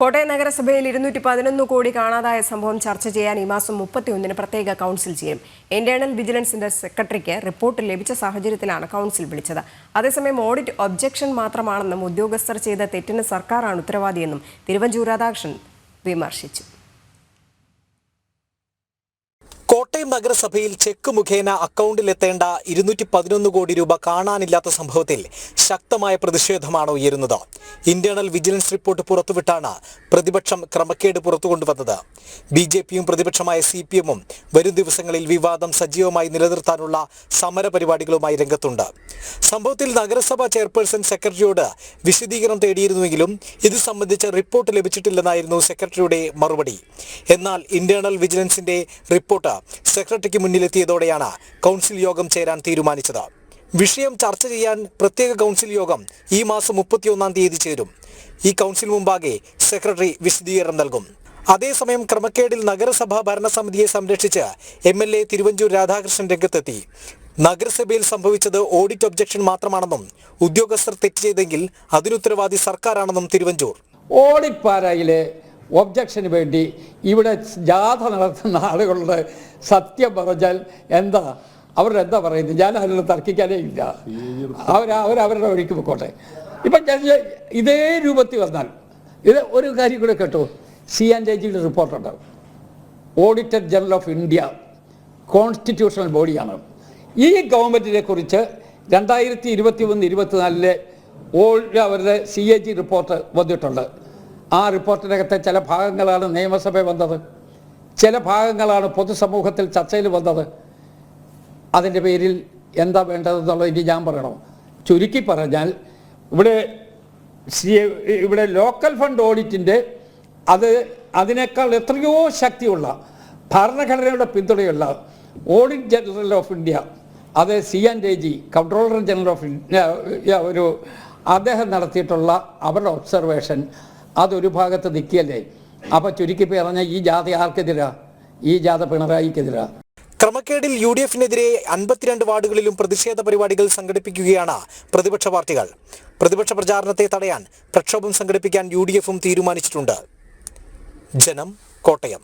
കോട്ടയം നഗരസഭയിൽ ഇരുന്നൂറ്റി പതിനൊന്ന് കോടി കാണാതായ സംഭവം ചർച്ച ചെയ്യാൻ ഈ മാസം മുപ്പത്തിയൊന്നിന് പ്രത്യേക കൗൺസിൽ ചെയ്യും. ഇന്റേണൽ വിജിലൻസിന്റെ സെക്രട്ടറിക്ക് റിപ്പോർട്ട് ലഭിച്ച സാഹചര്യത്തിലാണ് കൗൺസിൽ വിളിച്ചത്. അതേസമയം ഓഡിറ്റ് ഒബ്ജക്ഷൻ മാത്രമാണെന്നും ഉദ്യോഗസ്ഥർ ചെയ്ത തെറ്റിന് സർക്കാരാണ് ഉത്തരവാദിയെന്നും തിരുവഞ്ചൂർ രാധാകൃഷ്ണൻ വിമർശിച്ചു. കോട്ടയം നഗരസഭയിൽ ചെക്ക് മുഖേന അക്കൗണ്ടിലെത്തേണ്ട ഇരുന്നൂറ്റി പതിനൊന്ന് കോടി രൂപ കാണാനില്ലാത്ത സംഭവത്തിൽ ശക്തമായ പ്രതിഷേധമാണ് ഉയരുന്നത്. ഇന്റേണൽ വിജിലൻസ് റിപ്പോർട്ട് പുറത്തുവിട്ടാണ് പ്രതിപക്ഷം ക്രമക്കേട് പുറത്തുകൊണ്ടുവന്നത്. ബി ജെ പിയും പ്രതിപക്ഷമായ സി പി എമ്മും വരും ദിവസങ്ങളിൽ വിവാദം സജീവമായി നിലനിർത്താനുള്ള സമരപരിപാടികളുമായി രംഗത്തുണ്ട്. സംഭവത്തിൽ നഗരസഭാ ചെയർപേഴ്സൺ സെക്രട്ടറിയോട് വിശദീകരണം തേടിയിരുന്നുവെങ്കിലും ഇത് സംബന്ധിച്ച റിപ്പോർട്ട് ലഭിച്ചിട്ടില്ലെന്നായിരുന്നു സെക്രട്ടറിയുടെ മറുപടി. എന്നാൽ ഇന്റേണൽ വിജിലൻസിന്റെ റിപ്പോർട്ട് സെക്രട്ടറിക്ക് മുന്നിലെത്തിയതോടെയാണ് കൗൺസിൽ യോഗം ചേരാൻ തീരുമാനിച്ചത്. വിഷയം ചർച്ച ചെയ്യാൻ പ്രത്യേക കൗൺസിൽ യോഗം ഈ മാസം മുപ്പത്തിയൊന്നാം തീയതി ചേരും. ഈ കൗൺസിൽ മുമ്പാകെ സെക്രട്ടറി വിശദീകരണം നൽകും. അതേസമയം ക്രമക്കേടിൽ നഗരസഭാ ഭരണസമിതിയെ സംരക്ഷിച്ച് M L A Thiruvanchoor Radhakrishnan രംഗത്തെത്തി. നഗരസഭയിൽ സംഭവിച്ചത് ഓഡിറ്റ് ഒബ്ജക്ഷൻ മാത്രമാണെന്നും ഉദ്യോഗസ്ഥർ തെറ്റ് ചെയ്തെങ്കിൽ അതിനുത്തരവാദി സർക്കാരാണെന്നും തിരുവഞ്ചൂർ. ഓഡിറ്റ് പാരായിലെ ഒബ്ജക്ഷന് വേണ്ടി ഇവിടെ ജാഥ നടത്തുന്ന ആളുകളുടെ സത്യം പറഞ്ഞാൽ എന്താ? അവരെന്താ പറയുന്നത്? ഞാൻ അതിനുള്ള തർക്കിക്കാനേ ഇല്ല. അവർ അവരവരുടെ വഴിക്ക് പോയിക്കോട്ടെ. ഇപ്പം ഇതേ രൂപത്തിൽ വന്നാൽ ഇത് ഒരു കാര്യം കൂടെ കേട്ടോ. സി ആൻഡ് ജിയുടെ റിപ്പോർട്ടുണ്ട്. Auditor general of India constitutional ബോഡിയാണ്. ഈ ഗവൺമെന്റിനെ കുറിച്ച് രണ്ടായിരത്തി ഇരുപത്തി ഒന്ന് ഇരുപത്തിനാലിലെ ഓൾ അവരുടെ സി എ ജി റിപ്പോർട്ട് വന്നിട്ടുണ്ട്. ആ റിപ്പോർട്ടിനകത്തെ ചില ഭാഗങ്ങളാണ് നിയമസഭ വന്നത്. ചില ഭാഗങ്ങളാണ് പൊതുസമൂഹത്തിൽ ചർച്ചയിൽ വന്നത്. അതിന്റെ പേരിൽ എന്താ വേണ്ടതെന്നുള്ളത് ഇനി ഞാൻ പറയണം. ചുരുക്കി പറഞ്ഞാൽ ഇവിടെ ഇവിടെ ലോക്കൽ ഫണ്ട് ഓഡിറ്റിന്റെ അത് അതിനേക്കാൾ എത്രയോ ശക്തിയുള്ള ഭരണഘടനയുടെ പിന്തുണയുള്ള ഓഡിറ്റ് ജനറൽ ഓഫ് ഇന്ത്യ അത് C and A G controller general of India ഒരു അദ്ദേഹം നടത്തിയിട്ടുള്ള അവരുടെ ഒബ്സർവേഷൻ അതൊരു ഭാഗത്ത് നിൽക്കുകയല്ലേ? അപ്പോൾ ചുരുക്കി പറഞ്ഞ ഈ ജാഥ ആർക്കെതിരാ? ഈ ജാഥ പിണറായിക്കെതിരാ? ക്രമക്കേടിൽ യു ഡി എഫിനെതിരെ അൻപത്തിരണ്ട് വാർഡുകളിലും പ്രതിഷേധ പരിപാടികൾ സംഘടിപ്പിക്കുകയാണ് പ്രതിപക്ഷ പാർട്ടികൾ. പ്രതിപക്ഷ പ്രചാരണത്തെ തടയാൻ പ്രക്ഷോഭം സംഘടിപ്പിക്കാൻ യു തീരുമാനിച്ചിട്ടുണ്ട്. ജനം കോട്ടയം.